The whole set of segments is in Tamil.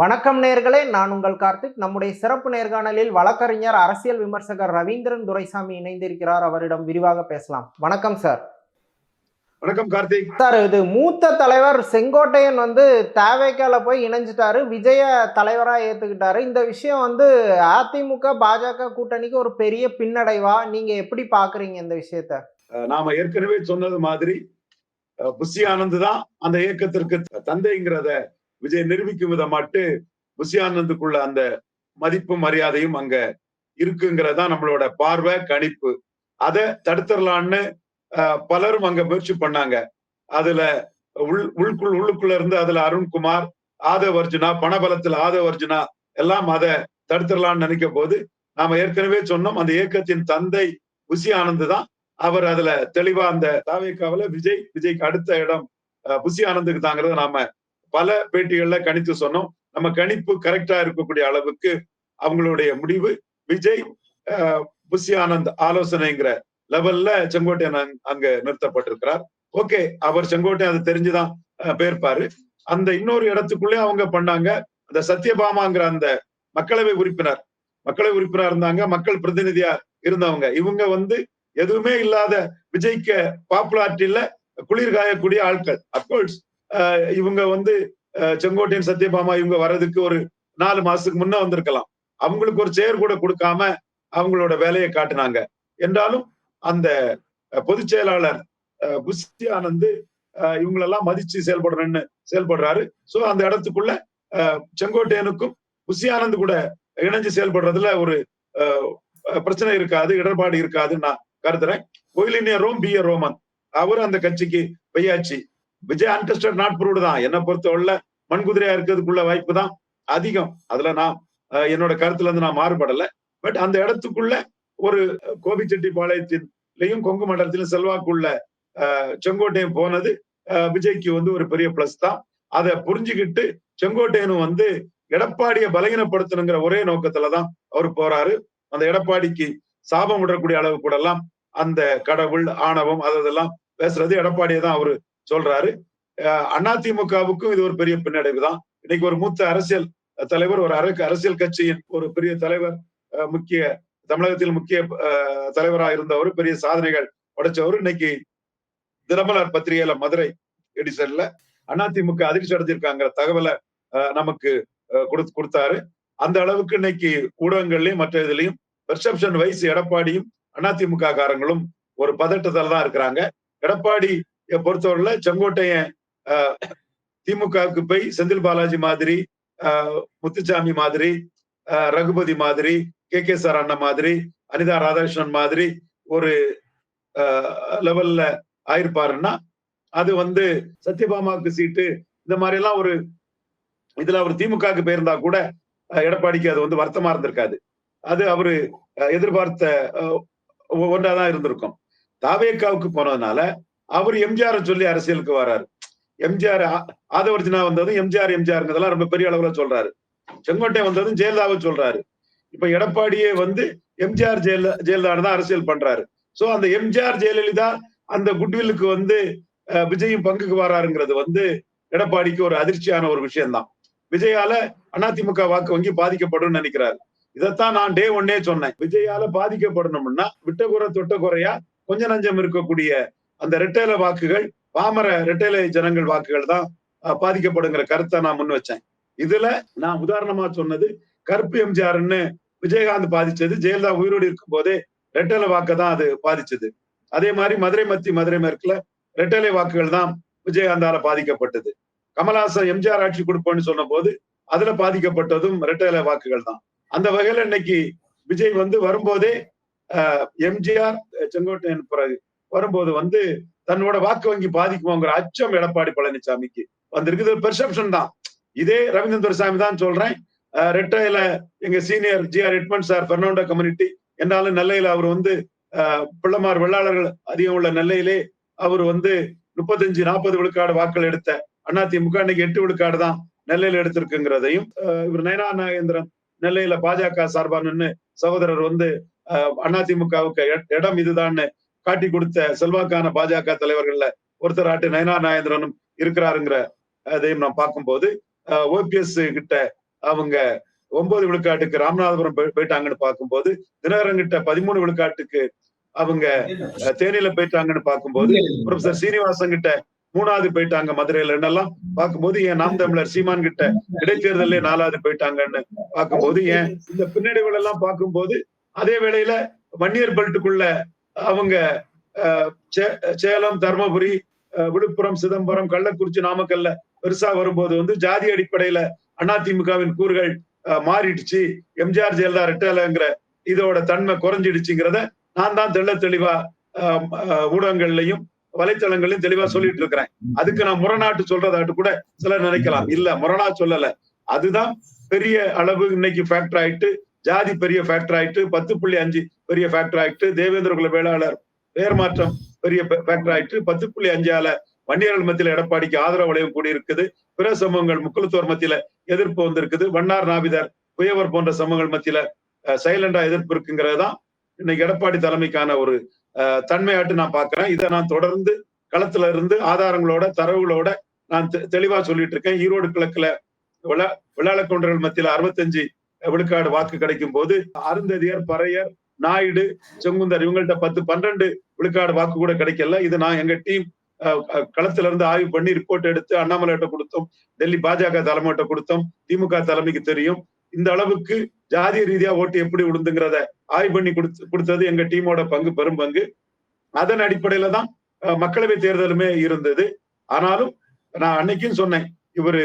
வணக்கம் நேர்களே நான் உங்கள் கார்த்திக். நம்முடைய சிறப்பு நேர்காணலில் வழக்கறிஞர் அரசியல் விமர்சகர் ரவீந்திரன் துரைசாமி இணைந்திருக்கிறார். அவரிடம் விரிவாக பேசலாம். வணக்கம் சார் வணக்கம் கார்த்திக். சார் இது மூத்த தலைவர் செங்கோட்டையன் வந்து தேவைக்கால போய் இணைஞ்சிட்டாரு. விஜய தலைவரா ஏத்துக்கிட்டாரு. இந்த விஷயம் வந்து அதிமுக பாஜக கூட்டணிக்கு ஒரு பெரிய பின்னடைவா? நீங்க எப்படி பாக்குறீங்க இந்த விஷயத்த? நாம ஏற்கனவே சொன்னது மாதிரி புஷி ஆனந்த் தான் அந்த இயக்கத்திற்கு தந்தைங்கிறத விஜய் நிரூபிக்கும் விதமாட்டு புஷி ஆனந்துக்குள்ள அந்த மதிப்பும் மரியாதையும் அங்க இருக்குங்கிறதா நம்மளோட பார்வை கணிப்பு. அதை தடுத்துடலான்னு பலரும் அங்க முயற்சி பண்ணாங்க. அதுல உள் உள்குள் உள்ளுக்குள்ள இருந்து அதுல அருண்குமார் ஆதவ் அர்ஜுனா பணபலத்தில் ஆதவ் அர்ஜுனா எல்லாம் அதை தடுத்துடலாம்னு நினைக்க போது நாம ஏற்கனவே சொன்னோம் அந்த இயக்கத்தின் தந்தை புஷி ஆனந்த் தான். அவர் அதுல தெளிவா அந்த தாவேக்காவில விஜய் விஜய்க்கு அடுத்த இடம் அஹ், ஆனந்துக்கு தாங்கிறத நாம பல பேட்டிகள்ல கணித்து சொன்னோம். நம்ம கணிப்பு கரெக்டா இருக்கக்கூடிய அளவுக்கு அவங்களுடைய முடிவு. விஜய் அஹ், புஷி ஆனந்த் ஆலோசனைங்கிற லெவல்ல செங்கோட்டையன் அங்க- நிறுத்தப்பட்டிருக்கிறார். ஓகே அவர் செங்கோட்டையன் அது தெரிஞ்சுதான் பேர்ப்பாரு அந்த இன்னொரு இடத்துக்குள்ளே அவங்க பண்ணாங்க அந்த சத்யபாமாங்கிற அந்த மக்களவை உறுப்பினர். மக்களவை உறுப்பினர் இருந்தாங்க மக்கள் பிரதிநிதியா இருந்தவங்க. இவங்க வந்து எதுவுமே இல்லாத விஜய்க்கு பாப்புலாரிட்டியில குளிர் காயக்கூடிய ஆட்கள். அப்கோர்ஸ் இவங்க வந்து செங்கோட்டையன் சத்யபாமா இவங்க வர்றதுக்கு ஒரு நாலு மாசத்துக்கு முன்ன வந்திருக்கலாம். அவங்களுக்கு ஒரு சேர் கூட கொடுக்காம அவங்களோட வேலையை காட்டினாங்க. என்றாலும் அந்த பொதுச் செயலாளர் அஹ், புஷி ஆனந்த் அஹ், இவங்களெல்லாம் மதிச்சு செயல்படணும்னு செயல்படுறாரு. சோ அந்த இடத்துக்குள்ள அஹ், செங்கோட்டையனுக்கும் புஷி ஆனந்த் கூட இணைஞ்சு செயல்படுறதுல ஒரு பிரச்சனை இருக்காது இடர்பாடு இருக்காதுன்னு நான் கருதுறேன். கோயிலினிய ரோம் பி ஏ ரோமன் அவர் அந்த கட்சிக்கு பையாச்சி விஜய் அன்டெஸ்டட் நாட் ப்ரூவ்டு தான். என்னை பொறுத்தவரை மண்குதிரையா இருக்கிறதுக்குள்ள வாய்ப்பு தான் அதிகம். அதுல நான் என்னோட கருத்துல இருந்து நான் மாறுபடல. பட் அந்த இடத்துக்குள்ள ஒரு கோபிச்செட்டிப்பாளையத்திலையும் கொங்கு மண்டலத்திலும் செல்வாக்குள்ள செங்கோட்டையும் செங்கோட்டையன் போனது விஜய்க்கு வந்து ஒரு பெரிய பிளஸ் தான். அதை புரிஞ்சுக்கிட்டு செங்கோட்டையனும் வந்து எடப்பாடியை பலகீனப்படுத்தணுங்கிற ஒரே நோக்கத்துலதான் அவர் போறாரு. அந்த எடப்பாடிக்கு சாபம் விடக்கூடிய அளவு கூட எல்லாம் அந்த கடவுள் ஆணவம் அதெல்லாம் பேசுறது எடப்பாடியை தான் அவரு சொல்றாரு. அதிமுகவுக்கும் இது ஒரு பெரிய பின்னடைவு தான் இன்னைக்கு ஒரு மூத்த அரசியல் தலைவர் ஒரு அரசு அரசியல் கட்சியின் ஒரு பெரிய தலைவர் முக்கிய தமிழகத்தில் முக்கிய தலைவராக இருந்தவர் பெரிய சாதனைகள் படைச்சவர் இன்னைக்கு தினமலர் பத்திரிகையில மதுரை எடிசன்ல. அதிமுக அதிர்ச்சி அடைஞ்சிருக்காங்கிற தகவலை நமக்கு கொடுத்து கொடுத்தாரு. அந்த அளவுக்கு இன்னைக்கு ஊடகங்கள்லயும் மற்ற இதுலயும் பெர்செப்ஷன் வைஸ் எடப்பாடியும் அதிமுக காரங்களும் ஒரு பதட்டத்தில் தான் இருக்கிறாங்க. எடப்பாடி பொறுத்தவரையில செங்கோட்டையன் திமுகவுக்கு போய் செந்தில் பாலாஜி மாதிரி அஹ், முத்துசாமி மாதிரி ரகுபதி மாதிரி கே கே சார் அண்ணன் மாதிரி அனிதா ராதாகிருஷ்ணன் மாதிரி ஒரு லெவல்ல ஆயிருப்பாருன்னா அது வந்து சத்யபாமாவுக்கு சீட்டு இந்த மாதிரி எல்லாம் ஒரு இதுல அவர் திமுகவுக்கு போயிருந்தா கூட எடப்பாடிக்கு அது வந்து வருத்தமா இருந்திருக்காது. அது அவரு எதிர்பார்த்த ஒன்றா ஒன்றாதான் இருந்திருக்கும். தாவேக்காவுக்கு போனதுனால அவர் எம்ஜிஆர் சொல்லி அரசியலுக்கு வராரு. எம்ஜிஆர் ஆதவர்ஜினா வந்ததும் எம்ஜிஆர் எம்ஜிஆர்ங்கிறதெல்லாம் ரொம்ப பெரிய அளவுல சொல்றாரு. செங்கோட்டை வந்ததும் ஜெயலலிதாவை சொல்றாரு. இப்ப எடப்பாடியே வந்து எம்ஜிஆர் ஜெயல ஜெயலலிதா தான் அரசியல் பண்றாரு. சோ அந்த எம்ஜிஆர் ஜெயலலிதா அந்த குட்வில்லுக்கு வந்து விஜயும் பங்குக்கு வராருங்கிறது வந்து எடப்பாடிக்கு ஒரு அதிர்ச்சியான ஒரு விஷயம்தான். விஜயால அதிமுக வாக்கு வங்கி பாதிக்கப்படும் நினைக்கிறாரு. இதைத்தான் நான் டே ஒன்னே சொன்னேன். விஜயால பாதிக்கப்படணும்னா விட்டகுறை தொட்ட குறையா கொஞ்ச நஞ்சம் இருக்கக்கூடிய அந்த ரெட்டைல வாக்குகள் பாமர ரெட்டைலை ஜனங்கள் வாக்குகள் தான் பாதிக்கப்படுங்கிற கருத்தை நான் முன் வச்சேன். இதுல நான் உதாரணமா சொன்னது கருப்பு எம்ஜிஆர்னு விஜயகாந்த் பாதிச்சது ஜெயலலிதா உயிரோடு இருக்கும் போதே ரெட்டலை வாக்க தான் அது பாதிச்சது. அதே மாதிரி மதுரை மத்தி மதுரை மேற்குல ரெட்டலை வாக்குகள் தான் விஜயகாந்தால பாதிக்கப்பட்டது. கமலஹாசன் எம்ஜிஆர் ஆட்சி கொடுப்போம்னு சொன்ன போது அதுல பாதிக்கப்பட்டதும் ரெட்டலை வாக்குகள் தான். அந்த வகையில இன்னைக்கு விஜய் வந்து வரும்போதே எம்ஜிஆர் செங்கோட்டையன் பிறகு வரும்போது வந்து தன்னோட வாக்கு வங்கி பாதிக்குமோங்கிற அச்சம் எடப்பாடி பழனிசாமிக்கு வந்திருக்கு இது பெர்செப்ஷன் தான். இதே ரவீந்திரன் துரைசாமி தான் சொல்றேன். ரெட்டையில எங்க senior G R Edmund sir Fernando community என்னாலும் நெல்லையில அவர் வந்து பிள்ளைமார் வெள்ளாளர்கள் அதிகம் உள்ள நெல்லையிலே அவர் வந்து முப்பத்தஞ்சு நாற்பது விழுக்காடு வாக்கள் எடுத்த அதிமுக இன்னைக்கு எட்டு விழுக்காடு தான் நெல்லையில எடுத்திருக்குங்கிறதையும் இவர் நயனா நாகேந்திரன் நெல்லையில பாஜக சார்பான்னு சகோதரர் வந்து அஹ், அதிமுகவுக்கு இடம் இதுதான்னு காட்டி கொடுத்த செல்வாக்கான பாஜக தலைவர்கள்ல ஒருத்தர் ஆட்டு நயனா நாயந்திரனும் இருக்கிறாருங்கிற அதையும் நான் பார்க்கும்போது ஓபிஎஸ் கிட்ட அவங்க ஒன்பது விழுக்காட்டுக்கு ராமநாதபுரம் போய்- போயிட்டாங்கன்னு பார்க்கும்போது தினகரன்கிட்ட பதிமூணு விழுக்காட்டுக்கு அவங்க தேனியில போயிட்டாங்கன்னு பார்க்கும்போது ப்ரொஃபசர் சீனிவாசன் கிட்ட மூணாவது போயிட்டாங்க மதுரையில என்னெல்லாம் பார்க்கும்போது ஏன் நாம் தமிழர் சீமான் கிட்ட இடைத்தேர்தலே நாலாவது போயிட்டாங்கன்னு பார்க்கும்போது ஏன் இந்த பின்னடைவுகள் எல்லாம் பார்க்கும்போது அதே வேளையில வன்னியர் பெல்ட்டுக்குள்ள அவங்க சேலம் தர்மபுரி அஹ், விழுப்புரம் சிதம்பரம் கள்ளக்குறிச்சி நாமக்கல்ல பெருசா வரும்போது வந்து ஜாதி அடிப்படையில அதிமுகவின் கூறுகள் அஹ், மாறிடுச்சு. எம்ஜிஆர் ஜெயலலிதா ரெட்டலைங்கிற இதோட தன்மை குறைஞ்சிடுச்சுங்கிறத நான் தான் தெள்ள தெளிவா அஹ், ஊடகங்கள்லயும் வலைத்தளங்களையும் தெளிவா சொல்லிட்டு இருக்கிறேன். அதுக்கு நான் முரணாட்டு சொல்றதாட்டு கூட சிலர் நினைக்கலாம். இல்ல முரணா சொல்லல. அதுதான் பெரிய அளவு இன்னைக்கு ஃபேக்டர் ஆயிட்டு ஜாதி பெரிய ஃபேக்டர் ஆயிட்டு பத்து புள்ளி அஞ்சு பெரிய ஃபேக்டர் ஆயிட்டு தேவேந்திர குல வேளாளர் பெயர் மாற்றம் பெரிய ஃபேக்டர் ஆயிட்டு பத்து புள்ளி அஞ்சால வன்னியர்கள் மத்தியில எடப்பாடிக்கு ஆதரவு வளையம் கூடி இருக்குது பிற சமூகங்கள் முக்குலத்தோர் மத்தியில எதிர்ப்பு வந்திருக்குது. வண்ணார் நாவிதர் குயவர் போன்ற சமூகங்கள் மத்தியில சைலண்டா எதிர்ப்பு இருக்குங்கிறது தான் இன்னைக்கு எடப்பாடி தலைமைக்கான ஒரு தன்மையாட்டு நான் பாக்குறேன் இதை நான் தொடர்ந்து களத்துல இருந்து ஆதாரங்களோட தரவுகளோட நான் தெ- தெளிவா சொல்லிட்டு இருக்கேன். ஈரோடு கிழக்குல விழா விழாளக்கொண்டர்கள் மத்தியில அறுபத்தஞ்சு விழுக்காடு வாக்கு கிடைக்கும் போது அருந்ததியர் பறையர் நாயுடு செங்குந்தர் இவங்கள்ட்ட பத்து பன்னெண்டு விழுக்காடு வாக்கு கூட கிடைக்கல. இது நான் எங்க டீம் களத்துல இருந்து ஆய்வு பண்ணி ரிப்போர்ட் எடுத்து அண்ணாமலைகிட்ட கொடுத்தோம். டெல்லி பாஜக தலைமையிட்ட கொடுத்தோம். திமுக தலைமைக்கு தெரியும். இந்த அளவுக்கு ஜாதிய ரீதியா ஓட்டு எப்படி விழுந்துங்கிறத ஆய்வு பண்ணி கொடுத்து கொடுத்தது எங்க டீமோட பங்கு பெரும் பங்கு. அதன் அடிப்படையில தான் மக்களவை தேர்தலுமே இருந்தது. ஆனாலும் நான் அன்னைக்கும் சொன்னேன் இவரு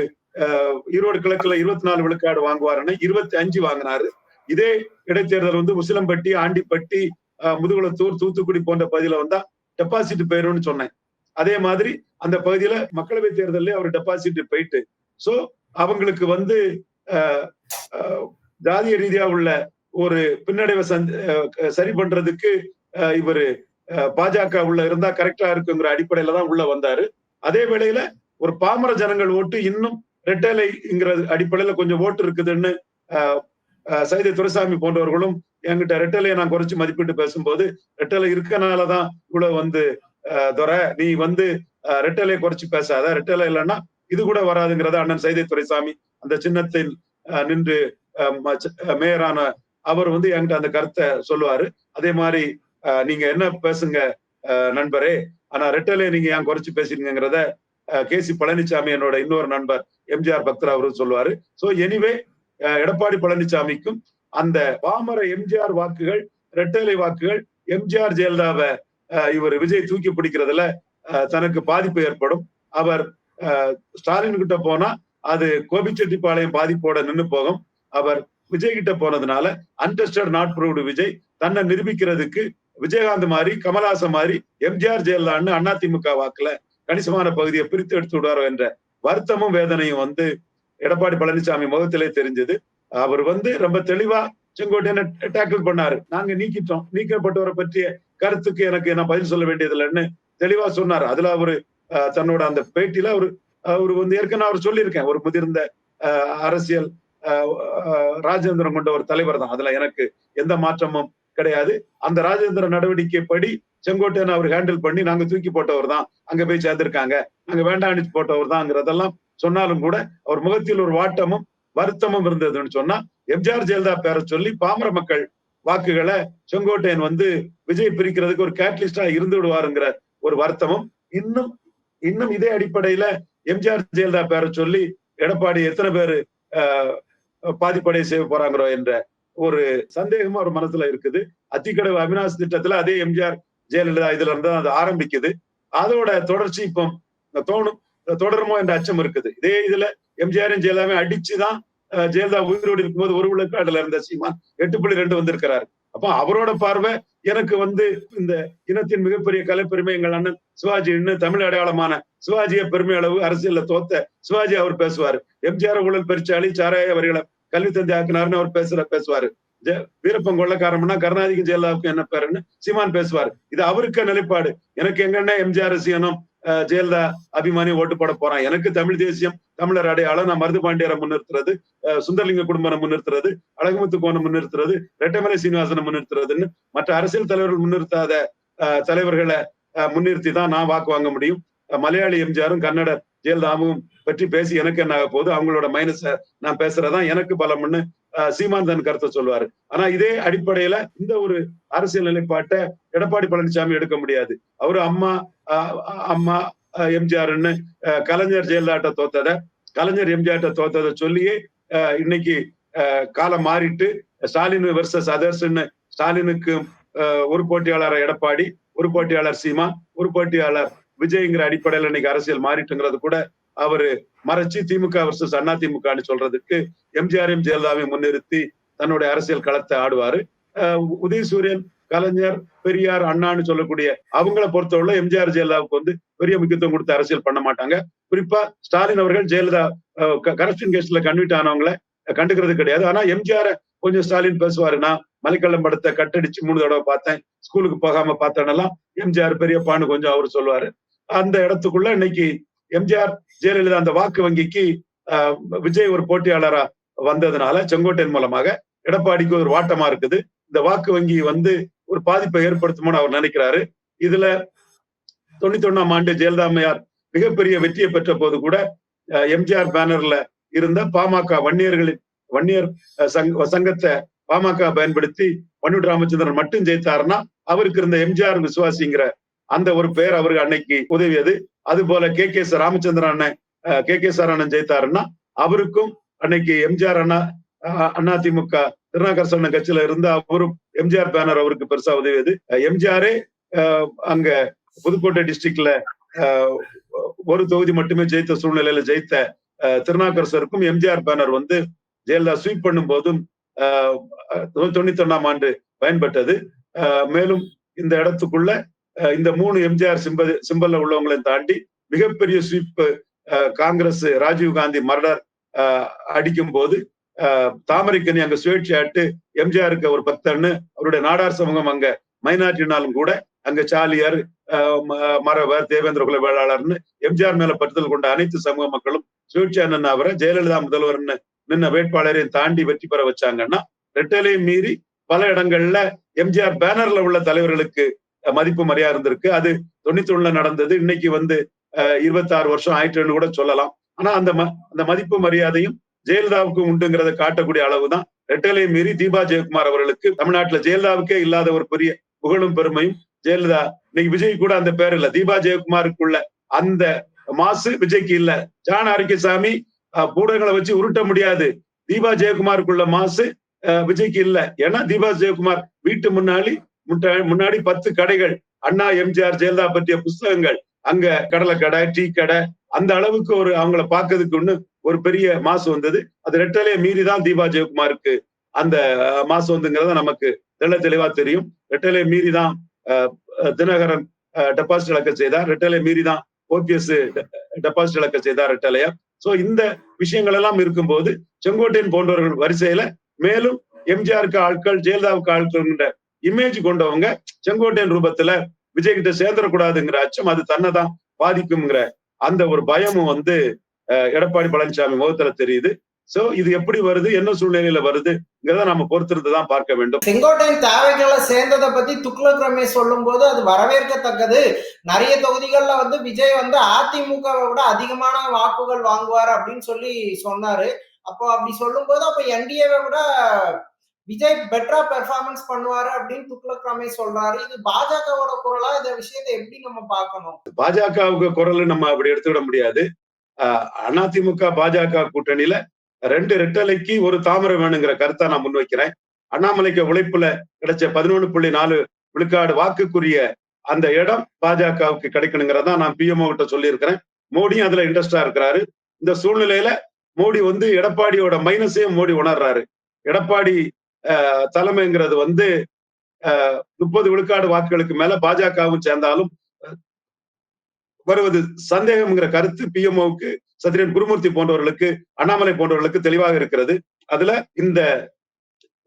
ஈரோடு கிழக்குல இருபத்தி நாலு விழுக்காடு வாங்குவாருன்னு இருபத்தி அஞ்சு வாங்கினாரு. இதே இடைத்தேர்தல் வந்து உசிலம்பட்டி ஆண்டிப்பட்டி முதுகுளத்தூர் தூத்துக்குடி போன்ற பகுதியில வந்தா டெபாசிட் போயிரும்னு சொன்னேன். அதே மாதிரி அந்த பகுதியில மக்களவை தேர்தல்ல அவர் டெபாசிட் போயிட்டு. சோ அவங்களுக்கு வந்து ஜாதிய ரீதியா உள்ள ஒரு பின்னடைவை சந்த்- சரி பண்றதுக்கு அஹ், இவரு பாஜக உள்ள இருந்தா கரெக்டா இருக்குங்கிற அடிப்படையில தான் உள்ள வந்தாரு. அதே வேளையில ஒரு பாமர ஜனங்கள் ஓட்டு இன்னும் ரெட்டலைங்கிற அடிப்படையில கொஞ்சம் ஓட்டு இருக்குதுன்னு சைதை துரைசாமி போன்றவர்களும் என்கிட்ட ரெட்டலையை நான் குறைச்சு மதிப்பிட்டு பேசும்போது ரெட்டலை இருக்கனாலதான் இவ்வளவு வந்து துறை நீ வந்து ரெட்டலையை குறைச்சு பேசாத. ரெட்டலை இல்லைன்னா இது கூட வராதுங்கிறத அண்ணன் சைதை துரைசாமி அந்த சின்னத்தில் அஹ், நின்று மேயரான அவர் வந்து என்கிட்ட அந்த கருத்தை சொல்லுவாரு. அதே மாதிரி நீங்க என்ன பேசுங்க அஹ், நண்பரே. ஆனா ரெட்டலையை நீங்க ஏன் குறைச்சு பேசுறீங்கிறத கே சி பழனிசாமி என்னோட இன்னொரு நண்பர் எம்ஜிஆர் பக்தர் அவரும் சொல்லுவாரு. சோ எனிவே எடப்பாடி பழனிசாமிக்கும் அந்த பாமர எம்ஜிஆர் வாக்குகள் ரெட்டேலை வாக்குகள் எம்ஜிஆர் ஜெயலலிதாவை அஹ், இவர் விஜய் தூக்கி பிடிக்கிறதுல தனக்கு பாதிப்பு ஏற்படும். அவர் ஸ்டாலின் கிட்ட போனா அது கோபிச்செட்டிப்பாளையம் பாதிப்போட நின்னு போகும். அவர் விஜய் கிட்ட போனதுனால அன்டெஸ்டட் நாட் ப்ரூவ்டு விஜய் தன்னை நிரூபிக்கிறதுக்கு விஜயகாந்த் மாதிரி கமலாசன் மாதிரி எம்ஜிஆர் ஜெயலலிதான்னு அதிமுக வாக்குல கணிசமான பகுதியை பிரித்து எடுத்து விடுவாரோ என்ற வருத்தமும் வேதனையும் வந்து எடப்பாடி பழனிசாமி முகத்திலே தெரிஞ்சது. அவர் வந்து ரொம்ப தெளிவா செங்கோட்டையனை டேக்கிள் பண்ணாரு. நாங்க நீக்கிட்டோம். நீக்கப்பட்டவரை பற்றிய கருத்துக்கு எனக்கு நான் பதில் சொல்ல வேண்டியதில்லைன்னு தெளிவா சொன்னாரு. அதுல அவரு தன்னோட அந்த பேட்டியில அவரு அவர் வந்து ஏற்கனவே அவர் சொல்லியிருக்கேன். ஒரு முதிர்ந்த அரசியல் ராஜேந்திரன் கொண்ட ஒரு தலைவர் தான் அதுல எனக்கு எந்த மாற்றமும் கிடையாது. அந்த ராஜேந்திர நடவடிக்கைப்படி செங்கோட்டையன் அவர் ஹேண்டில் பண்ணி நாங்க தூக்கி போட்டவர் தான். அங்க போய் சேர்ந்திருக்காங்க. நாங்க வேண்டாம் போட்டவர் தான்ங்கிறதெல்லாம் சொன்னாலும் கூட அவர் முகத்தில் ஒரு வாட்டமும் வருத்தமும் இருந்ததுன்னு சொன்னா எம்ஜிஆர் ஜெயலலிதா பேரை சொல்லி பாமர மக்கள் வாக்குகளை செங்கோட்டையன் வந்து விஜய் பிரிக்கிறதுக்கு ஒரு கேட்லிஸ்டா இருந்து விடுவாருங்கிற ஒரு வருத்தமும் இன்னும் இன்னும் இதே அடிப்படையில எம்ஜிஆர் ஜெயலலிதா பேரை சொல்லி எடப்பாடி எத்தனை பேரு ஆஹ், பாதிப்படைய செய்ய போறாங்களோ என்ற ஒரு சந்தேகமும் அவர் மனசுல இருக்குது. அத்திக்கடவு அவினாசி திட்டத்துல அதே எம்ஜிஆர் ஜெயலலிதா இதுல இருந்து அது ஆரம்பிக்குது. அதோட தொடர்ச்சி இப்போ தோணும் தொடருமோ என்ற அச்சம் இருக்குது. இதே இதுல எம்ஜிஆரும் ஜெயலலிதாவே அடிச்சுதான் ஜெயலலிதா உயிரோடு இருக்கும்போது ஒரு விழுக்காடுல இருந்த சீமான் எட்டு புள்ளி ரெண்டு வந்திருக்கிறாரு. அப்ப அவரோட பார்வை எனக்கு வந்து இந்த இனத்தின் மிகப்பெரிய கலைப்பெருமை எங்கள் அண்ணன் சிவாஜி இன்னும் தமிழ் அடையாளமான சிவாஜிய பெருமை அளவு அரசியல்ல தோத்த சிவாஜி அவர் பேசுவார். எம்ஜிஆர் ஊழல் பெருச்சாளி சாராய அவர்களை கல்வி தந்தை ஆக்கினார்னு அவர் பேசுற பேசுவாரு. வீரப்பன் கொள்ளக்காரம்னா கருணாதிக்கும் ஜெயலலிதாவுக்கு என்ன பேருன்னு சீமான் பேசுவார். இது அவருக்கு நிலைப்பாடு. எனக்கு எங்கன்னா எம்ஜிஆர் ரசிகனும் ஜெயலலிதா அபிமானி ஓட்டு போட போறான். எனக்கு தமிழ் தேசியம் தமிழர் அடையாளம் நான் மருது பாண்டியரை முன்னிறுத்துறது அஹ், சுந்தரலிங்க குடும்பரை முன்னிறுத்துறது அழகுமுத்து கோணம் முன்னிறுத்துறது ரெட்டமலை சீனிவாசனை முன்னிறுத்துறதுன்னு மற்ற அரசியல் தலைவர்கள் முன்னிறுத்தாத தலைவர்களை அஹ், முன்னிறுத்தி தான் நான் வாக்கு வாங்க முடியும். மலையாளி எம்ஜிஆரும் கன்னட ஜெயலலிதாவும் பற்றி பேசி எனக்கு என்ன ஆக போகுது? அவங்களோட மைனஸ் நான் பேசுறதான் எனக்கு பலம்னு சீமான் தன் கருத்தை சொல்லுவாரு. ஆனா இதே அடிப்படையில இந்த ஒரு அரசியல் நிலைப்பாட்டை எடப்பாடி பழனிசாமி எடுக்க முடியாது. அவரு அம்மா அம்மா எம்ஜிஆர்னு கலைஞர் ஜெயலலிதாட்ட தோத்தத கலைஞர் எம்ஜிஆர்ட்ட தோத்ததை சொல்லியே இன்னைக்கு காலம் மாறிட்டு ஸ்டாலின் வெர்சஸ் அதர்ஸ்ன்னு ஸ்டாலினுக்கு ஒரு போட்டியாளர் எடப்பாடி ஒரு போட்டியாளர் சீமா ஒரு போட்டியாளர் விஜய்ங்கிற அடிப்படையில இன்னைக்கு அரசியல் மாறிட்டுங்கிறது கூட அவரு மறைச்சு திமுக வர்சஸ் அண்ணா திமுகன்னு சொல்றதுக்கு எம்ஜிஆரையும் ஜெயலலிதாவையும் முன்னிறுத்தி தன்னுடைய அரசியல் களத்தை ஆடுவாரு. உதயசூரியன் கலைஞர் பெரியார் அண்ணான்னு சொல்லக்கூடிய அவங்கள பொறுத்தவரை எம்ஜிஆர் ஜெயலலிதாவுக்கு வந்து பெரிய முக்கியத்துவம் கொடுத்து அரசியல் பண்ண மாட்டாங்க. குறிப்பா ஸ்டாலின் அவர்கள் ஜெயலலிதா கரப்ஷன் கேஸ்ல கன்விட் ஆனவங்கள கண்டுக்கிறது கிடையாது. ஆனா எம்ஜிஆர் கொஞ்சம் ஸ்டாலின் பேசுவாருன்னா மலைக்கள்ளம் படத்தை கட்டடிச்சு மூணு தடவை பார்த்தேன். ஸ்கூலுக்கு போகாம பார்த்தேன்னெல்லாம் எம்ஜிஆர் பெரியப்பான்னு கொஞ்சம் அவர் சொல்லுவாரு. அந்த இடத்துக்குள்ள இன்னைக்கு எம்ஜிஆர் ஜெயலலிதா அந்த வாக்கு வங்கிக்கு ஆஹ், விஜய் ஒரு போட்டியாளரா வந்ததுனால செங்கோட்டையன் மூலமாக எடப்பாடிக்கு ஒரு வாட்டமா இருக்குது. இந்த வாக்கு வங்கி வந்து ஒரு பாதிப்பை ஏற்படுத்துமோன்னு அவர் நினைக்கிறாரு. இதுல தொண்ணூத்தி ஒண்ணாம் ஆண்டு ஜெயலலிதா அம்மையார் மிகப்பெரிய வெற்றியை பெற்ற போது கூட அஹ், எம்ஜிஆர் பேனர்ல இருந்த பாமக வன்னியர்களின் வன்னியர் சங்க- சங்கத்தை பாமக பயன்படுத்தி பன்னிட்டு ராமச்சந்திரன் மட்டும் ஜெயித்தாருன்னா அவருக்கு இருந்த எம்ஜிஆர் விசுவாசிங்கிற அந்த ஒரு பெயர் அவருக்கு அன்னைக்கு உதவியது. அது போல கே கே சார் ராமச்சந்திரன் அண்ணன் கே கே சார் அண்ணன் ஜெயித்தாருன்னா அவருக்கும் அன்னைக்கு எம்ஜிஆர் அண்ணா அஹ், அண்ணா திமுக திருநாகரசன கட்சியில இருந்து அவரும் எம்ஜிஆர் பேனர் அவருக்கு பெருசா உதவியது. எம்ஜிஆரே அங்க புதுக்கோட்டை டிஸ்ட்ரிக்ட்ல ஒரு தொகுதி மட்டுமே ஜெயித்த சூழ்நிலையில ஜெயித்த அஹ், எம்ஜிஆர் பேனர் வந்து ஜெயலலிதா ஸ்வீப் பண்ணும் போதும் தொண்ணூத்தி ஒண்ணாம் ஆண்டு பயன்பட்டது. மேலும் இந்த இடத்துக்குள்ள இந்த மூணு எம்ஜிஆர் சிம்பல் சிம்பல்ல உள்ளவங்களையும் தாண்டி மிகப்பெரிய sweep Congress Rajiv Gandhi murder அடிக்கும் போது தாமரைக்கனி அங்க சுயேட்சையாட்டு எம்ஜிஆருக்கு ஒரு பக்தர்னு அவருடைய நாடார் சமூகம் அங்க மைனாரிட்டினாலும் கூட அங்க சாலியார் மரவர் தேவேந்திர குல வேளாளர்னு எம்ஜிஆர் மேல பற்றுதல் கொண்ட அனைத்து சமூக மக்களும் சுயேட்சையா நின்ன அவரை ஜெயலலிதா முதல்வர்னு நின்ன வேட்பாளரையும் தாண்டி வெற்றி பெற வச்சாங்கன்னா ரெட்டலையும் மீறி பல இடங்கள்ல எம்ஜிஆர் பேனர்ல உள்ள தலைவர்களுக்கு மதிப்பு மரியாதை இருந்திருக்கு. அது தொண்ணூத்தி ஒண்ணுல நடந்தது. இன்னைக்கு வந்து இருபத்தி ஆறு வருஷம் ஆயிட்டுன்னு கூட சொல்லலாம். ஆனா அந்த ம- அந்த மதிப்பு மரியாதையும் ஜெயலலிதாவுக்கு உண்டுங்கிறத காட்டக்கூடிய அளவுதான். ரெட்டலையை மீறி தீபா ஜெயக்குமார் அவர்களுக்கு தமிழ்நாட்டுல ஜெயலலிதாவுக்கே இல்லாத ஒரு பெரிய புகழும் பெருமையும் ஜெயலலிதா இன்னைக்கு விஜய் கூட அந்த பேர் இல்ல. தீபா ஜெயக்குமாருக்குள்ள அந்த மாசு விஜய்க்கு இல்ல. ஜான் ஆரோக்கியசாமி பூடங்களை வச்சு உருட்ட முடியாது. தீபா ஜெயக்குமாருக்குள்ள மாசு விஜய்க்கு இல்ல. ஏன்னா தீபா ஜெயக்குமார் வீட்டு முன்னாடி முன்னாடி பத்து கடைகள். அண்ணா எம்ஜிஆர் ஜெயலலிதா பற்றிய புஸ்தகங்கள். அங்க கடலை கடை டீ கடை. அந்த அளவுக்கு ஒரு அவங்கள பார்க்கறதுக்கு ஒண்ணு ஒரு பெரிய மாசு வந்தது. அது ரெட்டலையை மீறிதான் தீபா ஜெயக்குமாருக்கு அந்த மாசு வந்துங்கிறத நமக்கு தெள்ள தெளிவா தெரியும். ரெட்டலையை மீறிதான் அஹ், அஹ், தினகரன் டெபாசிட் இழக்க செய்தார். ரெட்டலை மீறிதான் ஓபிஎஸ் டெபாசிட் இழக்க செய்தார் ரெட்டலையா. சோ இந்த விஷயங்கள் எல்லாம் இருக்கும்போது செங்கோட்டையன் போன்றவர்கள் வரிசையில மேலும் எம்ஜிஆருக்கு ஆட்கள் ஜெயலலிதாவுக்கு ஆட்கள் இமேஜ் கொண்டவங்க செங்கோட்டையன் ரூபத்துல விஜய் கிட்ட சேர்ந்துடக்கூடாதுங்கிற அச்சம் அது தன்னைதான் பாதிக்கும்ங்கிற அந்த ஒரு பயமும் வந்து அஹ், எடப்பாடி பழனிசாமி முகத்துல தெரியுது. சோ இது எப்படி வருது என்ன சூழ்நிலையில வருதுங்கிறத நம்ம பொறுத்திருந்து தான் பார்க்க வேண்டும். செங்கோட்டையன் தேவைகளை சேர்ந்ததை பத்தி துக்ளக் ரமேஷ் சொல்லும் போது அது வரவேற்கத்தக்கது. நிறைய தொகுதிகள்ல வந்து விஜய் வந்து அதிமுகவை விட அதிகமான வாக்குகள் வாங்குவார் அப்படின்னு சொல்லி சொன்னாரு. அப்போ அப்படி சொல்லும் போது அப்ப என்டிஏவை விட விஜய் பெட்டரா பெர்ஃபார்மன்ஸ் பண்ணுவாரு அப்படின்னு துக்ளக் ரமேஷ் சொல்றாரு. இது பாஜகவோட குரலா? இந்த விஷயத்தை எப்படி நம்ம பார்க்கணும்? பாஜகவுக்கு குரல் நம்ம அப்படி எடுத்துக்கிட முடியாது. அதிமுக பாஜக கூட்டணியில ரெண்டு ரெட்டலைக்கு ஒரு தாமரை வேணுங்கிற கருத்தை நான் முன்வைக்கிறேன். அண்ணாமலைக்கு உழைப்புல கிடைச்ச பதினொன்று புள்ளி நாலு விழுக்காடு வாக்குக்குரிய அந்த இடம் பாஜகவுக்கு கிடைக்கணுங்கிறதா நான் பிஎம்ஓ கிட்ட சொல்லியிருக்கிறேன். மோடியும் அதுல இன்ட்ரெஸ்டா இருக்கிறாரு. இந்த சூழ்நிலையில மோடி வந்து எடப்பாடியோட மைனஸையும் மோடி உணர்றாரு. எடப்பாடி தலைமைங்கிறது வந்து முப்பது விழுக்காடு வாக்குகளுக்கு மேல பாஜகவும் சேர்ந்தாலும் வருவது சந்தேகம்ங்கிற கருத்து பிஎம்ஓவுக்கு சத்ரியன் குருமூர்த்தி போன்றவர்களுக்கு அண்ணாமலை போன்றவர்களுக்கு தெளிவாக இருக்கிறது. அதுல இந்த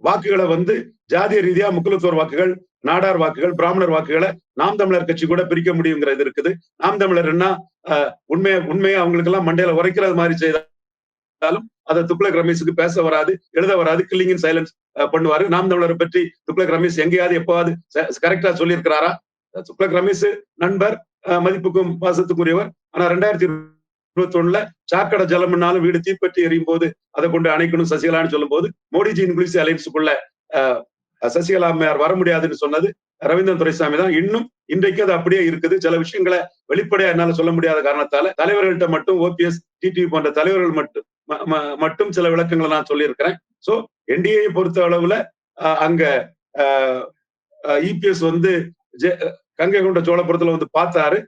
வாக்குகளை வந்து ஜாதிய ரீதியா முக்குலத்துவர் வாக்குகள் நாடார் வாக்குகள் பிராமணர் வாக்குகளை நாம் தமிழர் கட்சி கூட பிரிக்க முடியுங்கிறது இருக்குது. நாம் தமிழர் என்ன உண்மையை உண்மையை அவங்களுக்கு எல்லாம் மண்டையில உரைக்கிறது மாதிரி செய்தாலும் அதை துக்ளக் ரமேஷுக்கு பேச வராது எழுத வராது கில்லிங் இன் சைலன்ஸ் பண்ணுவாரு. நாம் தமிழரை பற்றி துக்ளக் ரமேஷ் எங்கேயாவது எப்பவாவது கரெக்டா சொல்லியிருக்கிறாரா? துக்ளக் ரமேஷ் நண்பர் அஹ், மதிப்புக்கும் பாசத்துக்குரியவர். ஆனா ரெண்டாயிரத்தி இருபத்தி ஒண்ணுல சாக்கடை ஜலம்னாலும் வீடு தீப்பற்றி எறியும் போது அதை கொண்டு அணைக்கணும் சசிகலான்னு சொல்லும் போது மோடிஜி இன்குலிசி அலைன்ஸுக்குள்ள சசிகலா அம்மையார் வர முடியாதுன்னு சொன்னது ரவீந்திரன் துரைசாமி தான். இன்னும் இன்றைக்கு அது அப்படியே இருக்குது. சில விஷயங்களை வெளிப்படையா என்னால சொல்ல முடியாத காரணத்தால தலைவர்கள்ட்ட மட்டும் ஓபிஎஸ் டிடிவி போன்ற தலைவர்கள் மட்டும் மட்டும் சில விளக்கங்களை நான் சொல்லியிருக்கிறேன். சோ என்டிஏ பொறுத்த அளவுல அஹ், அங்க இபிஎஸ் வந்து ஜெ- கங்கை கொண்ட சோழபுரத்துல வந்து பார்த்தாரு.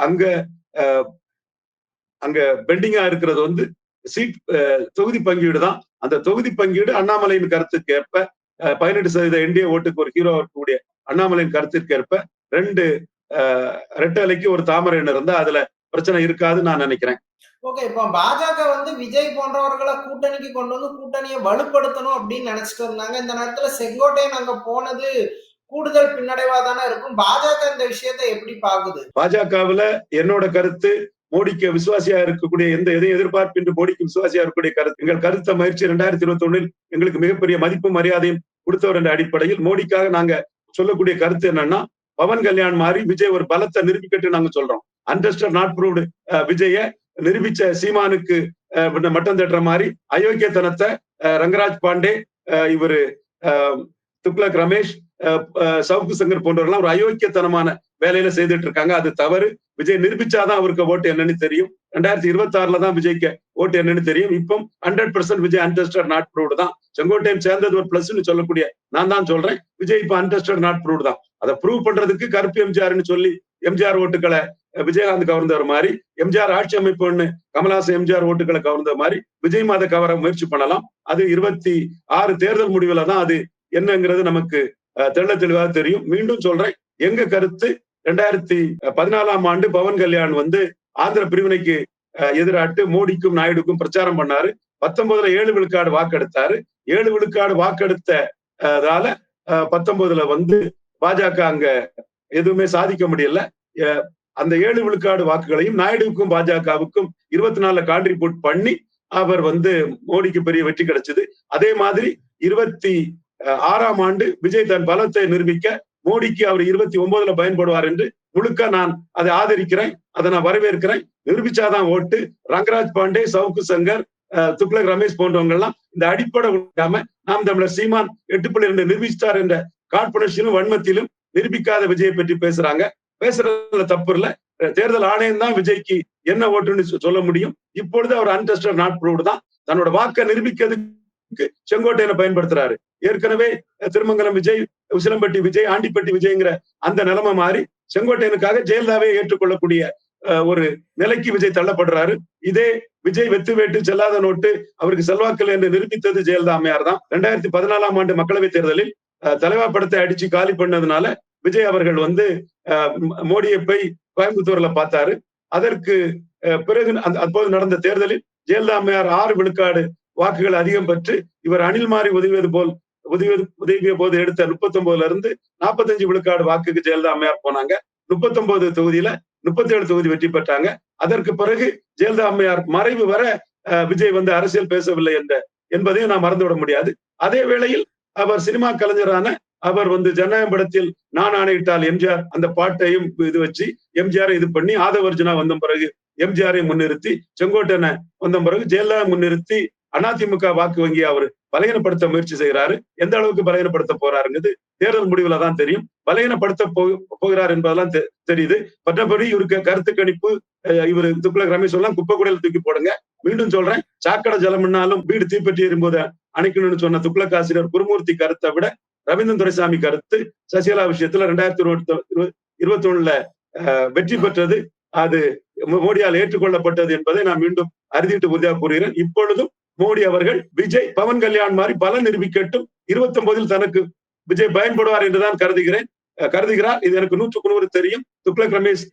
அங்க அஹ், அங்க பெண்டிங்கா இருக்கிறது வந்து சீட் தொகுதி பங்கீடு தான். அந்த தொகுதி பங்கீடு அண்ணாமலையின் கருத்துக்கு ஏற்ப பதினெட்டு சதவீத என்டிஏ ஓட்டுக்கு ஒரு ஹீரோ இருக்கக்கூடிய அண்ணாமலையின் கருத்திற்கு ஏற்ப ரெண்டு அஹ், ரெட்டலைக்கு ஒரு தாமரை இருந்தா அதுல பிரச்சனை இருக்காதுன்னு நான் நினைக்கிறேன். ஓகே இப்போ பாஜக வந்து விஜய் போன்றவர்களை கூட்டணிக்கு கொண்டு வந்து கூட்டணியை வலுப்படுத்தணும் அப்படின்னு நினைச்சிட்டு இருந்தாங்க. இந்த நேரத்துல செங்கோட்டையன் அங்க போனது கூடுதல் பின்னடைவா தானே இருக்கும். பாஜக இந்த விஷயத்தை எப்படி பாக்குது? பாஜகவுல என்னோட கருத்து மோடிக்கு விசுவாசியா இருக்கக்கூடிய எந்த எதையும் எதிர்பார்ப்பின்றி மோடிக்கு விசுவாசியா இருக்கக்கூடிய கருத்து. எங்கள் கருத்த முயற்சி ரெண்டாயிரத்தி இருபத்தி ஒண்ணில் எங்களுக்கு மிகப்பெரிய மதிப்பு மரியாதையும் கொடுத்தவர் என்ற அடிப்படையில் மோடிக்காக நாங்க சொல்லக்கூடிய கருத்து என்னன்னா பவன் கல்யாண் மாதிரி விஜய் ஒரு பலத்தை நிரூபிக்கட்டு நாங்க சொல்றோம். அண்டர்ஸ்டர் நாட் ப்ரூவ்டு விஜய நிரூபிச்ச சீமானுக்கு மட்டம் தட்டுற மாதிரி அயோக்கியத்தனத்தை ரங்கராஜ் பாண்டே அஹ், இவரு துக்ளக் ரமேஷ் சவுக்கு சங்கர் போன்றவர்கள்லாம் ஒரு அயோக்கியத்தனமான வேலையில செய்துட்டு இருக்காங்க. அது தவறு. விஜய் நிரூபிச்சாதான் அவருக்கு ஓட்டு என்னன்னு தெரியும். ரெண்டாயிரத்தி இருபத்தி ஆறுல தான் விஜய்க்கு ஓட்டு என்னன்னு தெரியும். இப்போ hundred percent Vijay untested not proved தான். செங்கோட்டையம் சேர்ந்தது ஒரு பிளஸ்ன்னு சொல்லக்கூடிய நான் தான் சொல்றேன். விஜய் இப்போ அன்டெஸ்டட் நாட் ப்ரூவ்டு தான். அதை ப்ரூவ் பண்றதுக்கு கருப்பு எம்ஜிஆர்னு சொல்லி எம்ஜிஆர் ஓட்டுகளை விஜயகாந்த் கவர்ந்தவர் மாதிரி எம்ஜிஆர் ஆட்சி அமைப்புன்னு கமலாசன் எம்ஜிஆர் ஓட்டுகளை கவர்ந்த மாதிரி விஜய் மாத கவர முயற்சி பண்ணலாம். அது இருபத்தி ஆறு தேர்தல் முடிவுல தான் அது என்னங்கிறது நமக்கு தெள்ள தெளிவாக தெரியும். மீண்டும் சொல்றேன் எங்க கருத்து? ரெண்டாயிரத்தி பதினாலாம் ஆண்டு பவன் கல்யாண் வந்து ஆந்திர பிரிவினைக்கு எதிராட்டு மோடிக்கும் நாயுடுக்கும் பிரச்சாரம் பண்ணாரு. பத்தொன்பதுல ஏழு விழுக்காடு வாக்கெடுத்தாரு. ஏழு விழுக்காடு வாக்கெடுத்ததால பத்தொன்பதுல வந்து பாஜக அங்க எதுவுமே சாதிக்க முடியல. அஹ், அந்த ஏழு விழுக்காடு வாக்குகளையும் நாயுடுவுக்கும் பாஜகவுக்கும் இருபத்தி நாலுல கான்ட்ரிபியூட் பண்ணி அவர் வந்து மோடிக்கு பெரிய வெற்றி கிடைச்சது. அதே மாதிரி இருபத்தி ஆறாம் ஆண்டு விஜய் தன் பலத்தை நிரூபிக்க மோடிக்கு அவர் இருபத்தி ஒன்பதுல பயன்படுவார் என்று முழுக்க நான் அதை ஆதரிக்கிறேன் அதை நான் வரவேற்கிறேன். நிரூபிச்சாதான் ஓட்டு. ரங்கராஜ் பாண்டே சவுக்கு சங்கர் துக்ளக் ரமேஷ் போன்றவங்க எல்லாம் இந்த அடிப்படை விடாம நாம் தமிழர் சீமான் எட்டு புள்ளி ரெண்டு நிரூபிச்சிட்டார் என்ற காழ்ப்புணர்ச்சியிலும் வன்மத்திலும் நிரூபிக்காத விஜயை பற்றி பேசுறாங்க. பேசுறதுல தப்பு இல்ல. தேர்தல் ஆணையம் தான் விஜய்க்கு என்ன ஓட்டுன்னு சொல்ல முடியும். இப்பொழுது அவர் அன்டெஸ்டட் நாட் ப்ரூவ்டு தான். தன்னோட வாக்கை நிரூபிக்கிறதுக்கு செங்கோட்டையனை பயன்படுத்துறாரு. ஏற்கனவே திருமங்கலம் விஜய் உசிலம்பட்டி விஜய் ஆண்டிப்பட்டி விஜய்ங்கிற அந்த நிலைமை மாறி செங்கோட்டையனுக்காக ஜெயலலிதாவே ஏற்றுக்கொள்ளக்கூடிய ஒரு நிலைக்கு விஜய் தள்ளப்படுறாரு. இதே விஜய் வெத்து வேட்டு செல்லாத நோட்டு அவருக்கு செல்வாக்கள் என்று நிரூபித்தது ஜெயலலிதா அம்மையார் தான். ரெண்டாயிரத்தி பதினாலாம் ஆண்டு மக்களவைத் தேர்தலில் தலைவா படத்தை அடிச்சு காலி பண்ணதுனால விஜய் அவர்கள் வந்து மோடியை போய் கோயம்புத்தூர்ல பார்த்தாரு. அதற்கு பிறகு அந்த அப்போது நடந்த தேர்தலில் ஜெயலலிதா அம்மையார் ஆறு விழுக்காடு வாக்குகள் அதிகம் பெற்று இவர் அணில் மாறி உதவியது போல் உதவியது உதவிய போது எடுத்த முப்பத்தி ஒன்பதுல இருந்து நாற்பத்தஞ்சு விழுக்காடு வாக்குக்கு ஜெயலலிதா அம்மையார் போனாங்க. முப்பத்தி ஒன்பது தொகுதியில முப்பத்தி ஏழு தொகுதி வெற்றி பெற்றாங்க. அதற்கு பிறகு ஜெயலலிதா அம்மையார் மறைவு வர விஜய் வந்து அரசியல் பேசவில்லை என்ற என்பதையும் நான் மறந்துவிட முடியாது. அதே வேளையில் அவர் சினிமா கலைஞரான அவர் வந்து ஜனநாயகம் படத்தில் நான் ஆணையிட்டால் எம்ஜிஆர் அந்த பாட்டையும் இது வச்சு எம்ஜிஆரை இது பண்ணி ஆதவர்ஜுனா வந்த பிறகு எம்ஜிஆரை முன்னிறுத்தி செங்கோட்டனை வந்த பிறகு ஜெயலலிதா முன்னிறுத்தி அதிமுக வாக்கு வங்கி அவர் பலகீனப்படுத்த முயற்சி செய்கிறாரு. எந்த அளவுக்கு பலகீனப்படுத்த போறாருங்கிறது தேர்தல் முடிவுல தான் தெரியும். பலகீனப்படுத்த போ போகிறார் என்பதெல்லாம் தெ- தெரியுது. மற்றபடி இவருக்கு கருத்து கணிப்பு அஹ், இவரு துக்குலக் ரமேஷ் எல்லாம் குப்பை குடையில தூக்கி போடுங்க. மீண்டும் சொல்றேன் சாக்கடை ஜலம்னாலும் வீடு தீப்பற்றி எறும்போது அணைக்கணும்னு சொன்ன துக்ளக் ஆசிரியர் குருமூர்த்தி கருத்தை விட ரவீந்திரன் துரைசாமி கருத்து சசிகலா விஷயத்துல ரெண்டாயிரத்தி இருபத்தி இருபத்தி ஒண்ணுல வெற்றி பெற்றது. அது மோடியால் ஏற்றுக்கொள்ளப்பட்டது என்பதை நான் மீண்டும் அறுதிட்டு உறுதியாக கூறுகிறேன். இப்பொழுதும் மோடி அவர்கள் விஜய் பவன் கல்யாண் மாதிரி பல நிரூபிக்கட்டும் இருபத்தி ஒன்பதில் தனக்கு விஜய் பயன்படுவார் என்றுதான் கருதுகிறேன். கருதுகிறார். இது எனக்கு நூற்றுக்கு நூறு தெரியும். துக்ளக் ரமேஷ்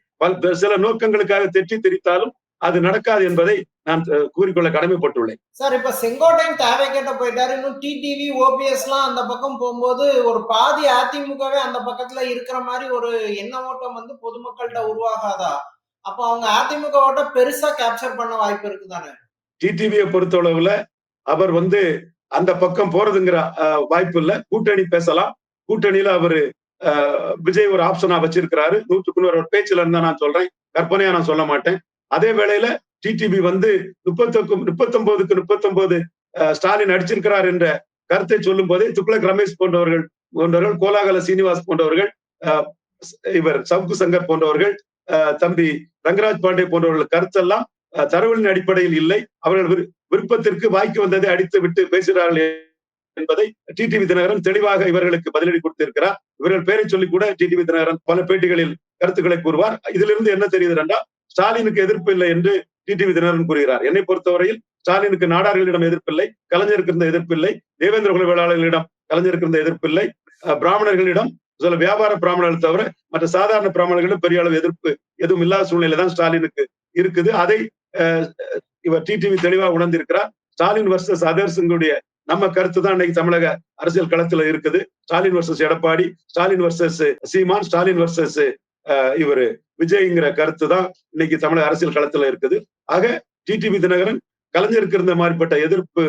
சில நோக்கங்களுக்காக தெற்றி தெரித்தாலும் அது நடக்காது என்பதை நான் கூறிக்கொள்ள கடமைப்பட்டுள்ளேன். சார் இப்ப செங்கோட்டையன் தேவை கேட்ட போயிட்டாரு. இன்னும் டிடிவி ஓபிஎஸ் எல்லாம் அந்த பக்கம் போகும்போது ஒரு பாதி அதிமுகவே அந்த பக்கத்துல இருக்கிற மாதிரி ஒரு எண்ண ஓட்டம் வந்து பொதுமக்கள்கிட்ட உருவாகாதா? அப்ப அவங்க அதிமுக ஓட்ட பெருசா கேப்சர் பண்ண வாய்ப்பு இருக்குதானே? டிடிவியை பொறுத்தளவுல அவர் வந்து அந்த பக்கம் போறதுங்கிற வாய்ப்பு இல்ல. கூட்டணி பேசலாம். கூட்டணியில அவரு விஜய் ஒரு ஆப்ஷனா வச்சிருக்கிறாரு. நூற்றுக்கு நூறு அவர் பேச்சுல இருந்தா நான் சொல்றேன். கற்பனையா நான் சொல்ல மாட்டேன். அதே வேளையில டிடிபி வந்து முப்பத்தொக்கு முப்பத்தொன்பதுக்கு முப்பத்தொன்பது ஸ்டாலின் அடிச்சிருக்கிறார் என்ற கருத்தை சொல்லும் போதே துக்ளக் ரமேஷ் போன்றவர்கள் போன்றவர்கள் கோலாகல சீனிவாஸ் போன்றவர்கள் இவர் சவுக்கு சங்கர் போன்றவர்கள் தம்பி ரங்கராஜ் பாண்டே போன்றவர்கள் கருத்தெல்லாம் அஹ், தரவுகளின் அடிப்படையில் இல்லை. அவர்கள் விருப்பத்திற்கு வாய்க்கு வந்ததை அடித்து விட்டு பேசுகிறார்கள் என்பதை டிடிவி தினகரன் தெளிவாக இவர்களுக்கு பதிலடி கொடுத்திருக்கிறார். இவர்கள் பெயரை சொல்லி கூட டிடிவி தினகரன் பல பேட்டிகளில் கருத்துக்களை கூறுவார். இதிலிருந்து என்ன தெரியுது என்றால் ஸ்டாலினுக்கு எதிர்ப்பு இல்லை என்று டிடிவி தினகரன் கூறுகிறார். என்னை பொறுத்தவரையில் ஸ்டாலினுக்கு நாடார்களிடம் எதிர்ப்பில்லை கலைஞருக்கு இருந்த எதிர்ப்பில்லை தேவேந்திர குல வேளாளர்களிடம் கலைஞருக்கு இருந்த எதிர்ப்பில்லை பிராமணர்களிடம் சில வியாபார பிராமணர்கள் தவிர மற்ற சாதாரண பிராமணர்களிடம் பெரிய அளவு எதிர்ப்பு எதுவும் இல்லாத சூழ்நிலை தான் ஸ்டாலினுக்கு இருக்குது. அதை இவர் டிடிவி தெளிவாக உணர்ந்திருக்கிறார். ஸ்டாலின் வர்சஸ் அதர்ஸுங்களுடைய நம்ம கருத்து தான் இன்னைக்கு தமிழக அரசியல் களத்துல இருக்குது. Stalin versus Edappadi Stalin versus Seeman Stalin versus இவரு. விஜய்ங்கிற கருத்து தான் இன்னைக்கு தமிழக அரசியல் களத்துல இருக்குது. ஆக டிடிவி தினகரன் கலைஞருக்கு இருந்த மாதிரிப்பட்ட எதிர்ப்பு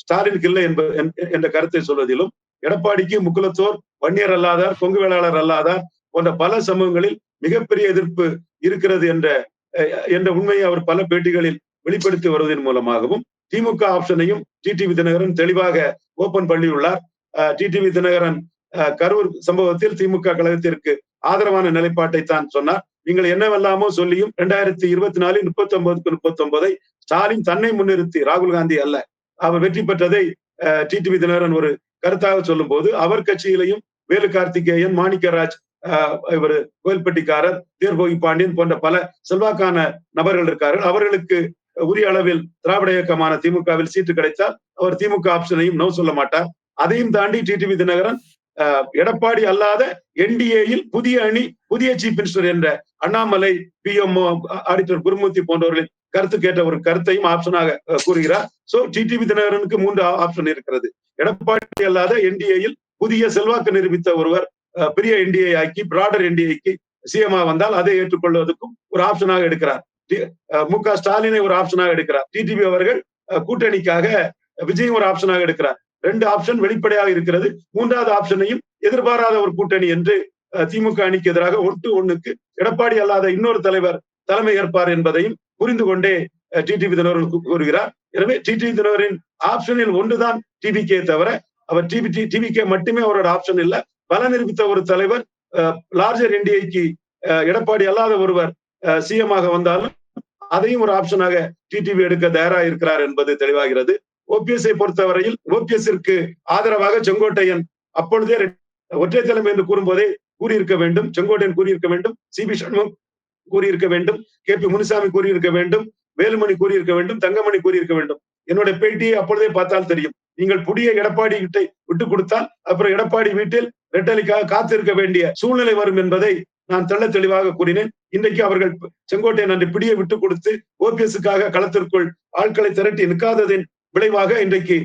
ஸ்டாலினுக்கு இல்லை என்ப என்- என்ற கருத்தை சொல்வதிலும் எடப்பாடிக்கு முக்குலத்தோர் வன்னியர் அல்லாதார் கொங்கு வேளாளர் அல்லாதார் போன்ற பல சமூகங்களில் மிகப்பெரிய எதிர்ப்பு இருக்கிறது என்ற அஹ், என்ற உண்மையை அவர் பல பேட்டிகளில் வெளிப்படுத்தி வருவதன் மூலமாகவும் திமுக ஆப்ஷனையும் டிடிவி தினகரன் தெளிவாக ஓபன் பண்ணியுள்ளார். டிடிவி தினகரன் கரூர் சம்பவத்தில் திமுக கழகத்திற்கு ஆதரவான நிலைப்பாட்டை தான் சொன்னார். நீங்கள் என்னவெல்லாமோ சொல்லியும் இரண்டாயிரத்தி இருபத்தி நாலு முப்பத்தி ஒன்பதுக்கு முப்பத்தி ஒன்பதை ஸ்டாலின் தன்னை முன்னிறுத்தி ராகுல் காந்தி அல்ல. அவர் வெற்றி பெற்றதை டிடிவி தினகரன் ஒரு கருத்தாக சொல்லும் போது அவர் கட்சியிலையும் வேலு கார்த்திகேயன் மாணிக்கராஜ் இவர் கோயில்பட்டிக்காரர் தீர்போகி பாண்டியன் போன்ற பல செல்வாக்கான நபர்கள் இருக்கார்கள். அவர்களுக்கு உரிய அளவில் திராவிட இயக்கமான திமுகவில் சீட்டு கிடைத்தால் அவர் திமுக ஆப்ஷனையும் நோ சொல்ல மாட்டார். அதையும் தாண்டி டிடிவி தினகரன் எடப்பாடி அல்லாத என்டிஏயில் புதிய அணி புதிய சீஃப் மினிஸ்டர் என்ற அண்ணாமலை பிஎம்ஓ ஆடிட்டர் குருமூர்த்தி போன்றவர்களின் கருத்து கேட்ட ஒரு கருத்தையும் ஆப்ஷனாக கூறுகிறார். சோ டிடிவி தினகரனுக்கு மூன்று ஆப்ஷன் இருக்கிறது. எடப்பாடி அல்லாத என்டிஏயில் புதிய செல்வாக்கு நிரூபித்த ஒருவர் அஹ், பெரிய என்டிஏ ஆக்கி பிராடர் என்டிஏக்கு சிஎம்ஆ வந்தால் அதை ஏற்றுக்கொள்வதற்கும் ஒரு ஆப்ஷனாக எடுக்கிறார். மு க ஸ்டாலினை ஒரு ஆப்ஷனாக எடுக்கிறார். டிடிவி அவர்கள் கூட்டணிக்காக விஜயும் ஒரு ஆப்ஷனாக எடுக்கிறார். ரெண்டு ஆப்ஷன் வெளிப்படையாக இருக்கிறது. மூன்றாவது ஆப்ஷனையும் எதிர்பாராத ஒரு கூட்டணி என்று அஹ், திமுக அணிக்கு எதிராக ஒட்டு ஒண்ணுக்கு எடப்பாடி அல்லாத இன்னொரு தலைவர் தலைமை ஏற்பார் என்பதையும் புரிந்து கொண்டே டிடிவி தினவர்கள் கூறுகிறார். எனவே டிடிவி தினவரின் ஆப்ஷனில் ஒன்றுதான் டிபிகே தவிர அவர் டிவி டிபிகே மட்டுமே அவரோட ஆப்ஷன் இல்ல. பல நிரூபித்த ஒரு தலைவர் லார்ஜர் என்டிஐக்கு எடப்பாடி அல்லாத ஒருவர் சிஎம் ஆக வந்தாலும் அதையும் ஒரு ஆப்ஷனாக டிடிவி எடுக்க தயாரா இருக்கிறார் என்பது தெளிவாகிறது. ஓபிஎஸ்ஐ பொறுத்தவரையில் ஓபிஎஸ்ற்கு ஆதரவாக செங்கோட்டையன் அப்பொழுதே ஒற்றை தலைமை என்று கூறும்போதே கூறியிருக்க வேண்டும். செங்கோட்டையன் கூறியிருக்க வேண்டும். சிபி சண்முகம் கூறியிருக்க வேண்டும். கே பி முனுசாமி கூறியிருக்க வேண்டும். வேலுமணி கூறியிருக்க வேண்டும். தங்கமணி கூறியிருக்க வேண்டும். என்னுடைய பேட்டியை அப்பொழுதே பார்த்தால் தெரியும். நீங்கள் புதிய எடப்பாடி கிட்ட விட்டு கொடுத்தால் அப்புறம் எடப்பாடி வீட்டில் ரெட்டலிக்காக காத்திருக்க வேண்டிய சூழ்நிலை வரும் என்பதை நான் தெள்ள தெளிவாக கூறினேன். இன்றைக்கு அவர்கள் செங்கோட்டையன் அன்று பிடியை விட்டு கொடுத்து ஓபிஎஸ்க்காக களத்திற்குள் ஆட்களை திரட்டி நிற்காததின் விளைவாக இன்றைக்கு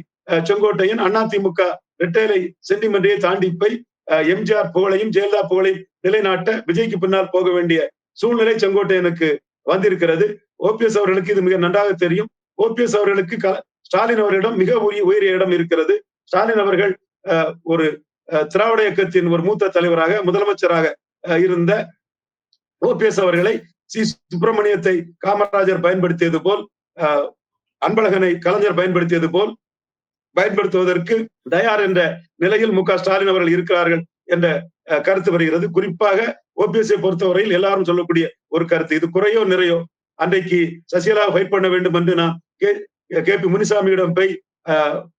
செங்கோட்டையின் செங்கோட்டையன் அதிமுக ரெட்டேலை சென்டிமெண்டையை தாண்டி போய் எம்ஜிஆர் புகழையும் ஜெயலலிதா புகழையும் நிலைநாட்ட விஜய்க்கு பின்னால் போக வேண்டிய சூழ்நிலை செங்கோட்டையனுக்கு வந்திருக்கிறது. ஓபிஎஸ் அவர்களுக்கு இது மிக நன்றாக தெரியும். ஓபிஎஸ் அவர்களுக்கு ஸ்டாலின் அவர்களிடம் மிக உரிய உயரிய இடம் இருக்கிறது. ஸ்டாலின் அவர்கள் ஒரு அஹ், திராவிட இயக்கத்தின் ஒரு மூத்த தலைவராக முதலமைச்சராக இருந்த ஓபிஎஸ் அவர்களை சி. சுப்பிரமணியத்தை காமராஜர் பயன்படுத்தியது போல் அன்பழகனை கலைஞர் பயன்படுத்தியது போல் பயன்படுத்துவதற்கு தயார் என்ற நிலையில் மு க ஸ்டாலின் அவர்கள் இருக்கிறார்கள் என்ற கருத்து வருகிறது. குறிப்பாக ஓபிஎஸ்ஐ பொறுத்தவரையில் எல்லாரும் சொல்லக்கூடிய ஒரு கருத்து. இது குறையோ நிறையோ அன்றைக்கு சசிகலா ஃபைட் பண்ண வேண்டும் என்று நான் கே கே பி முனிசாமியிடம் போய்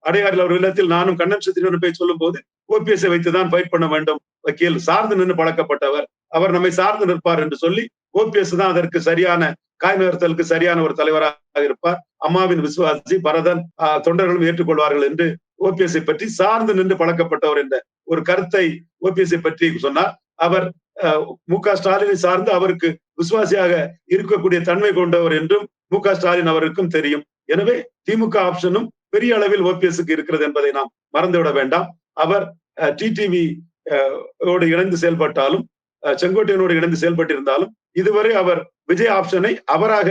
அடையாறில் அவர் இல்லத்தில் நானும் கண்ணன் சத்திரியிடம் போய் சொல்லும் போது ஓபிஎஸ்ஐ வைத்துதான் ஃபைட் பண்ண வேண்டும். வக்கீல் சார்ந்து நின்று பழக்கப்பட்டவர். அவர் நம்மை சார்ந்து நிற்பார் என்று சொல்லி ஓபிஎஸ் தான் அதற்கு சரியான காய் நகர்த்தலுக்கு சரியான ஒரு தலைவராக இருப்பார். அம்மாவின் விசுவாசி பரதன் ஆஹ், தொண்டர்களும் ஏற்றுக்கொள்வார்கள் என்று ஓபிஎஸ்ஐ பற்றி சார்ந்து நின்று பழக்கப்பட்டவர் என்ற ஒரு கருத்தை ஓபிஎஸ்ஐ பற்றி சொன்னார். அவர் அஹ், மு க ஸ்டாலினை சார்ந்து அவருக்கு விசுவாசியாக இருக்கக்கூடிய தன்மை கொண்டவர் என்றும் மு க ஸ்டாலின் அவருக்கும் தெரியும். எனவே திமுக ஆப்ஷனும் பெரிய அளவில் ஓபிஎஸ்க்கு இருக்கிறது என்பதை நாம் மறந்துவிட வேண்டாம். அவர் டிடிவி இணைந்து செயல்பட்டாலும் செங்கோட்டையனோடு இணைந்து செயல்பட்டிருந்தாலும் இதுவரை அவர் விஜய் ஆப்ஷனை அவராக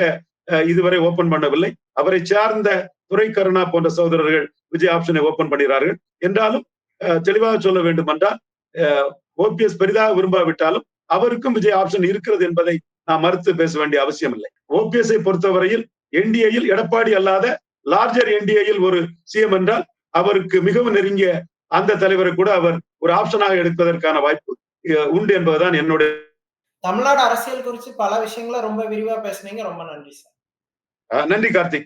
இதுவரை ஓபன் பண்ணவில்லை. அவரை சார்ந்த துறை கருணா போன்ற சகோதரர்கள் விஜய் ஆப்ஷனை ஓபன் பண்ணுகிறார்கள். என்றாலும் தெளிவாக சொல்ல வேண்டும் என்றால் ஓபிஎஸ் பெரிதாக விரும்பாவிட்டாலும் அவருக்கும் விஜய் ஆப்ஷன் இருக்கிறது என்பதை நான் மறுத்து பேச வேண்டிய அவசியம் இல்லை ஓபிஎஸ்ஐ பொறுத்தவரையில் என்டிஏயில் எடப்பாடி அல்லாத லார்ஜர் என்டிஏயில் ஒரு சிஎம் என்றால் அவருக்கு மிகவும் நெருங்கிய அந்த தலைவரை கூட அவர் ஒரு ஆப்ஷனாக எடுப்பதற்கான வாய்ப்பு உண்டு என்பதுதான் என்னுடைய தமிழ்நாடு அரசியல் குறித்து பல விஷயங்களை ரொம்ப விரிவா பேசுனீங்க. ரொம்ப நன்றி சார். நன்றி கார்த்திக்.